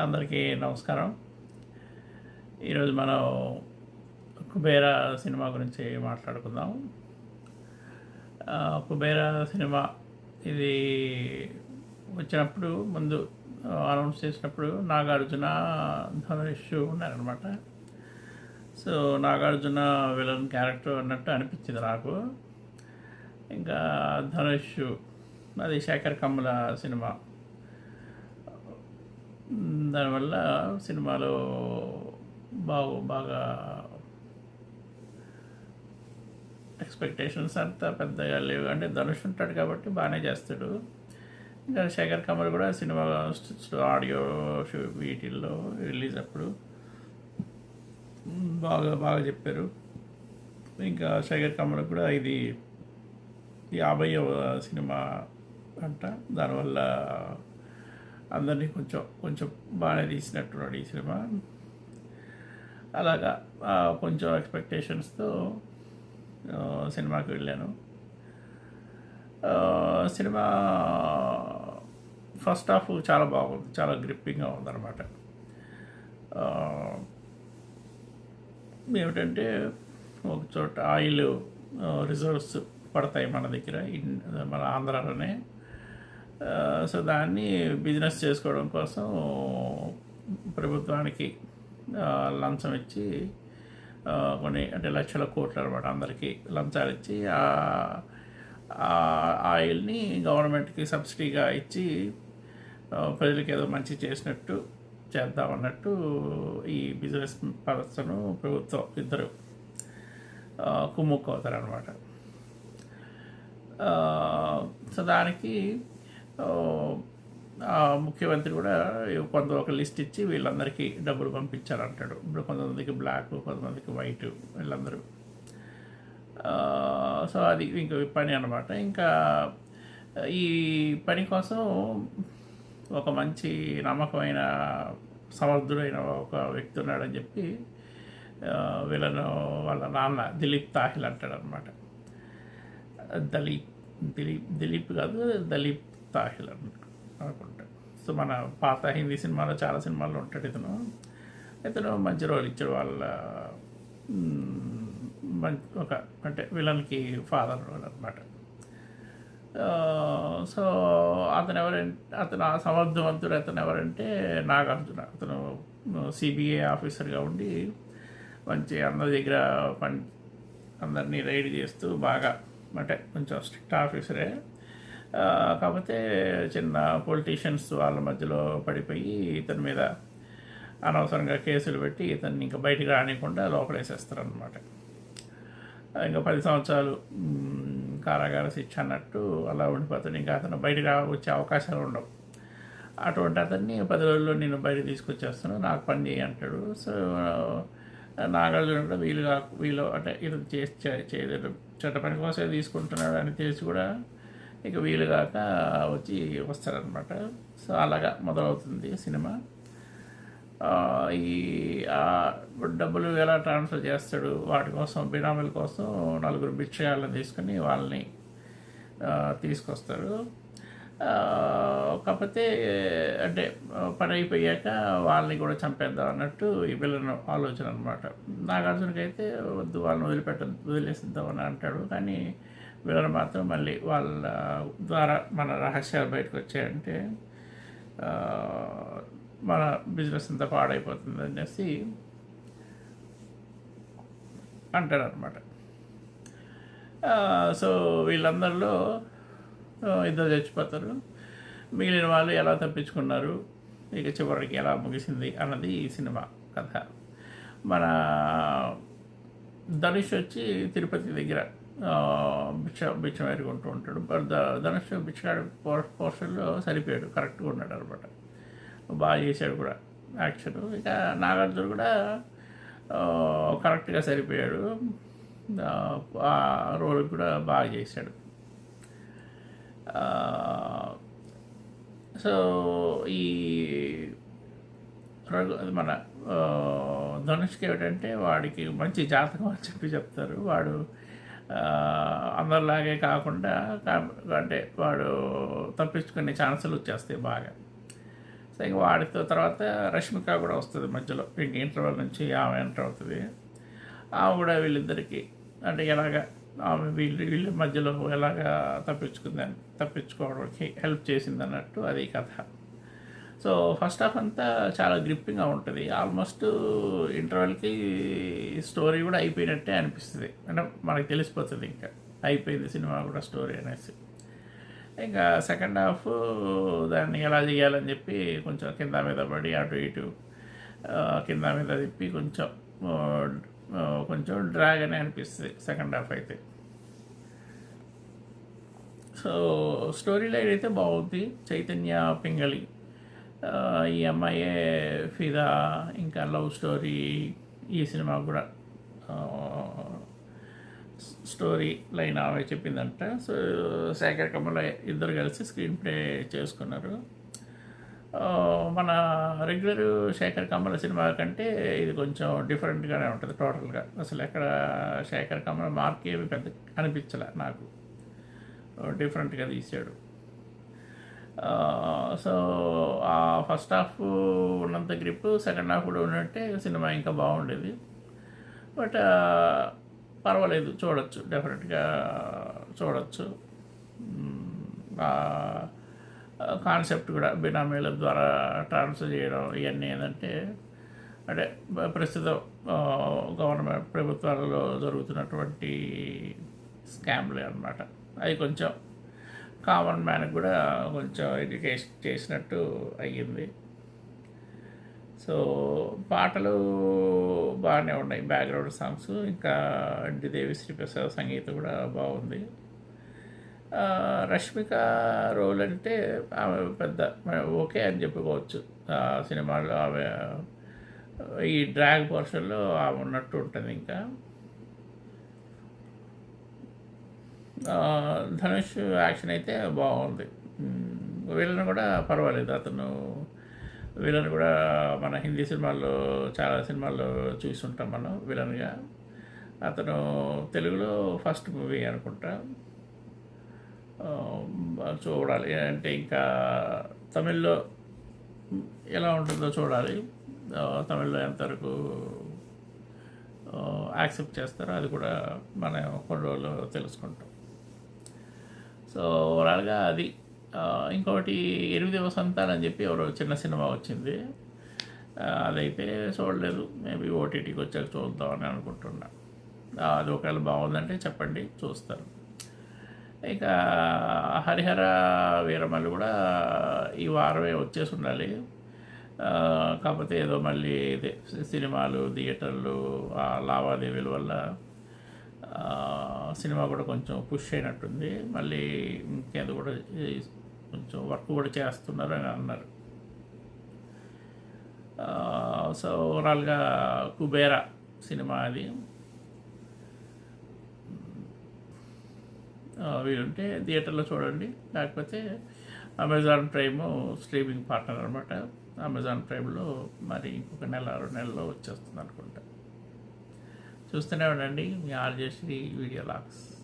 అందరికీ నమస్కారం. ఈరోజు మనం కుబేర సినిమా గురించి మాట్లాడుకుందాం. కుబేర సినిమా ఇది వచ్చినప్పుడు ముందు అనౌన్స్ చేసినప్పుడు నాగార్జున ధనుష్ ఉన్నారనమాట సో నాగార్జున విలన్ క్యారెక్టర్ అన్నట్టు అనిపించింది నాకు. ఇంకా ధనుష్ అది శేఖర్ కమ్ముల సినిమా. దానివల్ల సినిమాలో బాగు బాగా ఎక్స్పెక్టేషన్స్ అంత పెద్దగా లేవు. అంటే ధనుష్ ఉంటాడు కాబట్టి బాగానే చేస్తాడు. ఇంకా శేఖర్ కమల్ కూడా సినిమా ఆడియో వీటిల్లో రిలీజ్ అప్పుడు బాగా బాగా చెప్పారు. ఇంకా శేఖర్ కమల్ కూడా ఇది యాభైవ సినిమా అంట. దానివల్ల అందరినీ కొంచెం కొంచెం బాగానే తీసినట్టున్నాడు ఈ సినిమా. అలాగా కొంచెం ఎక్స్పెక్టేషన్స్తో సినిమాకి వెళ్ళాను. సినిమా ఫస్ట్ హాఫ్ చాలా బాగుంది చాలా గ్రిప్పింగ్గా ఉందన్నమాట. ఏమిటంటే ఒక చోట ఆయిల్ రిజర్వ్స్ పడతాయి మన దగ్గర ఇన్ మన ఆంధ్రాలోనే. సో దాన్ని బిజినెస్ చేసుకోవడం కోసం ప్రభుత్వానికి లంచం ఇచ్చి కొన్ని అంటే లక్షల కోట్లు అనమాట అందరికీ లంచాలు ఇచ్చి ఆ ఆయిల్ని గవర్నమెంట్కి సబ్సిడీగా ఇచ్చి ప్రజలకి ప్రజలకు ఏదో మంచి చేసినట్టు చేద్దామన్నట్టు ఈ బిజినెస్ పర్సన్ ప్రభుత్వం ఇద్దరు ఆ, కుమ్ముక్కు అవుతారనమాట సో దానికి ముఖ్యమంత్రి కూడా కొంత ఒక లిస్ట్ ఇచ్చి వీళ్ళందరికీ డబ్బులు పంపించారంటాడు. ఇప్పుడు కొంతమందికి బ్లాక్ కొంతమందికి వైట్ వీళ్ళందరూ. సో అది ఇంక పని అనమాట ఇంకా ఈ పని కోసం ఒక మంచి నమ్మకమైన సమర్థుడైన ఒక వ్యక్తి ఉన్నాడని చెప్పి వీళ్ళను వాళ్ళ నాన్న దిలీప్ తాహిల్ అంటాడు అనమాట దలీప్ దిలీప్ దిలీప్ కాదు దలీప్ తాహిల్ అనుకుంటా. సో మన పాత హిందీ సినిమాలో చాలా సినిమాల్లో ఉంటాడు ఇతను. ఇతను మంచి రోల్ ఇచ్చాడు వాళ్ళ మంచి ఒక అంటే విలన్కి ఫాదర్ రోల్ అనమాట సో అతను ఎవరంటే అతను ఆ సమర్థవంతుడు అతను ఎవరంటే నాగార్జున. అతను సిబిఐ ఆఫీసర్గా ఉండి మంచి అందరి దగ్గర పని అందరినీ రైడ్ చేస్తూ బాగా అంటే కొంచెం స్ట్రిక్ట్ ఆఫీసరే. కాకపోతే చిన్న పొలిటీషియన్స్ వాళ్ళ మధ్యలో పడిపోయి ఇతని మీద అనవసరంగా కేసులు పెట్టి ఇతన్ని ఇంకా బయటికి రానియకుండా లోపలేసేస్తారనమాట ఇంకా పది సంవత్సరాలు కారాగార శిక్ష అన్నట్టు అలా ఉండిపోతాడు ఇంకా అతను బయటికి రా వచ్చే అవకాశాలు ఉండవు అటువంటి అతన్ని పది రోజుల్లో నేను బయట తీసుకొచ్చేస్తాను నాకు పని చేయి అంటాడు సో నాగార్జున కూడా వీలుగా వీలు అంటే ఇది చేసి చేయలేదు చేయలేడు పని కోసమే తీసుకుంటున్నాడు అని తెలిసి కూడా ఇక వీలుగాక వచ్చి వస్తారనమాట సో అలాగా మొదలవుతుంది సినిమా. ఈ డబ్బులు ఎలా ట్రాన్స్ఫర్ చేస్తాడు వాటి కోసం బినామీల కోసం నలుగురు బిక్షయాలను తీసుకొని వాళ్ళని తీసుకొస్తారు. కాకపోతే అంటే పడైపోయాక పని అయిపోయాక వాళ్ళని కూడా చంపేద్దాం అన్నట్టు ఈ పిల్లల ఆలోచన అనమాట నాగార్జునకి అయితే వద్దు వాళ్ళని వదిలిపెట్ట వదిలేసిద్దామని అంటాడు. కానీ వీళ్ళని మాత్రం మళ్ళీ వాళ్ళ ద్వారా మన రహస్యాలు బయటకు వచ్చాయంటే మన బిజినెస్ అంతా పాడైపోతుంది అనేసి అంటాడు సో వీళ్ళందరిలో ఇద్దరు చచ్చిపోతారు. మిగిలిన వాళ్ళు ఎలా తప్పించుకున్నారు? ఇక చివరికి ఎలా ముగిసింది అన్నది ఈ సినిమా కథ. మన ధనుష్ వచ్చి తిరుపతి దగ్గర బిచ్చ భిక్ష ఎరుగుంటూ ఉంటాడు. ద- ధనుష్ బిచ్చగాడు పోర్షన్లో సరిపోయాడు. కరెక్ట్గా ఉన్నాడు అనమాట. బాగా చేశాడు కూడా యాక్షన్. ఇక నాగార్జున కూడా కరెక్ట్గా సరిపోయాడు. ఆ, రోల్ కూడా బాగా చేశాడు. సో ఈ రఘు మన ధనుష్కి ఏమిటంటే వాడికి మంచి జాతకం అని చెప్పి చెప్తారు. వాడు అందరిలాగే కాకుండా అంటే వాడు తప్పించుకునే ఛాన్సులు వచ్చేస్తాయి బాగా. సో ఇంక వాడితో తర్వాత రష్మిక కూడా వస్తుంది మధ్యలో. ఇంక ఇంటర్వెల్ నుంచి ఆమె ఎంటర్ అవుతుంది. ఆమె కూడా వీళ్ళిద్దరికీ అంటే ఎలాగ ఆమె వీళ్ళు వీళ్ళ మధ్యలో ఎలాగ తప్పించుకుందని తప్పించుకోవడానికి హెల్ప్ చేసింది అన్నట్టు అది కథ. సో ఫస్ట్ హాఫ్ అంతా చాలా గ్రిప్పింగ్గా ఉంటుంది. ఆల్మోస్ట్ ఇంటర్వెల్కి స్టోరీ కూడా అయిపోయినట్టే అనిపిస్తుంది. అంటే మనకి తెలిసిపోతుంది ఇంకా అయిపోయింది సినిమా కూడా స్టోరీ అనేసి. ఇంకా సెకండ్ హాఫ్ దాన్ని ఎలా చేయాలని చెప్పి కొంచెం కింద మీద పడి అటు ఇటు కింద మీద తిప్పి కొంచెం కొంచెం డ్రాగ్ అని అనిపిస్తుంది సెకండ్ హాఫ్ అయితే. సో స్టోరీ లైన్ అయితే బాగుంది. చైతన్య పింగళి ఈ అమ్మాయే ఫిదా ఇంకా లవ్ స్టోరీ ఈ సినిమా కూడా స్టోరీ లైన్ ఆమె చెప్పిందంట. సో శేఖర్ కమల ఇద్దరు కలిసి స్క్రీన్ ప్లే చేసుకున్నారు. మన రెగ్యులర్ శేఖర్ కమల సినిమా కంటే ఇది కొంచెం డిఫరెంట్గానే ఉంటుంది టోటల్గా. అసలు ఎక్కడ శేఖర్ కమల మార్క్ ఏమి పెద్ద అనిపించలే నాకు. డిఫరెంట్గా తీసాడు. సో ఆ ఫస్ట్ హాఫ్ ఉన్నంత గ్రిప్ సెకండ్ హాఫ్ కూడా ఉన్నట్టే సినిమా ఇంకా బాగుండేది. బట్ పర్వాలేదు చూడొచ్చు డెఫినెట్గా చూడొచ్చు. కాన్సెప్ట్ కూడా బినామీల ద్వారా ట్రాన్స్ఫర్ చేయడం ఇవన్నీ ఏంటంటే అంటే ప్రస్తుతం గవర్నమెంట్ ప్రభుత్వాలలో జరుగుతున్నటువంటి స్కామ్లే అన్నమాట. అవి కొంచెం కామన్ మ్యాన్కి కూడా కొంచెం ఎడ్యుకేషన్ చేసినట్టు అయ్యింది. సో పాటలు బాగానే ఉన్నాయి బ్యాక్గ్రౌండ్ సాంగ్స్. ఇంకా దేవి శ్రీప్రసాద్ సంగీతం కూడా బాగుంది. రష్మిక రోల్ అంటే ఆమె పెద్ద ఓకే అని చెప్పుకోవచ్చు. ఆ సినిమాలో ఆమె ఈ డ్రాగ్ పోర్షన్లో ఆమె ఉన్నట్టు ఉంటుంది ఇంకా ఆ, ధనుష్ యాక్షన్ అయితే బాగుంది. వీళ్ళని కూడా పర్వాలేదు. అతను వీళ్ళని కూడా మన హిందీ సినిమాల్లో చాలా సినిమాల్లో చూస్తుంటాం మనం విలన్గా. అతను తెలుగులో ఫస్ట్ మూవీ అనుకుంటా. చూడాలి. అంటే ఇంకా తమిళ్ళో ఎలా ఉంటుందో చూడాలి. తమిళ్ళో ఎంతవరకు యాక్సెప్ట్ చేస్తారో అది కూడా మనం కొన్ని రోజులు తెలుసుకుంటాం. సో ఓవరాల్గా అది ఇంకోటి ఇంకొకటి సంతానం అని చెప్పి ఎవరో చిన్న సినిమా వచ్చింది. అదైతే చూడలేదు. మేబీ ఓటీటీకి వచ్చాక చూద్దామని అనుకుంటున్నా. అది ఒకవేళ బాగుందంటే చెప్పండి చూస్తారు ఇక హరిహర వీరమల్లి కూడా ఈ వారమే వచ్చేసి ఉండాలి. కాకపోతే ఏదో మళ్ళీ ఇదే సినిమాలు థియేటర్లు లావాదేవీల వల్ల సినిమా కూడా కొంచెం పుష్ అయినట్టుంది. మళ్ళీ ఇంకేదో కూడా కొంచెం వర్క్ కూడా చేస్తున్నారు అని అన్నారు. సో ఓవరాల్గా కుబేరా సినిమా అది. వీలుంటే థియేటర్లో చూడండి. లేకపోతే అమెజాన్ ప్రైమ్ స్ట్రీమింగ్ పార్ట్నర్ అనమాట అమెజాన్ ప్రైమ్లో మరి ఇంకొక నెల రెండు నెలలో వచ్చేస్తుంది అనుకుంటా. చూస్తూనే ఉండండి. మీ ఆర్జేశ్రీ వీడియో లాక్స్.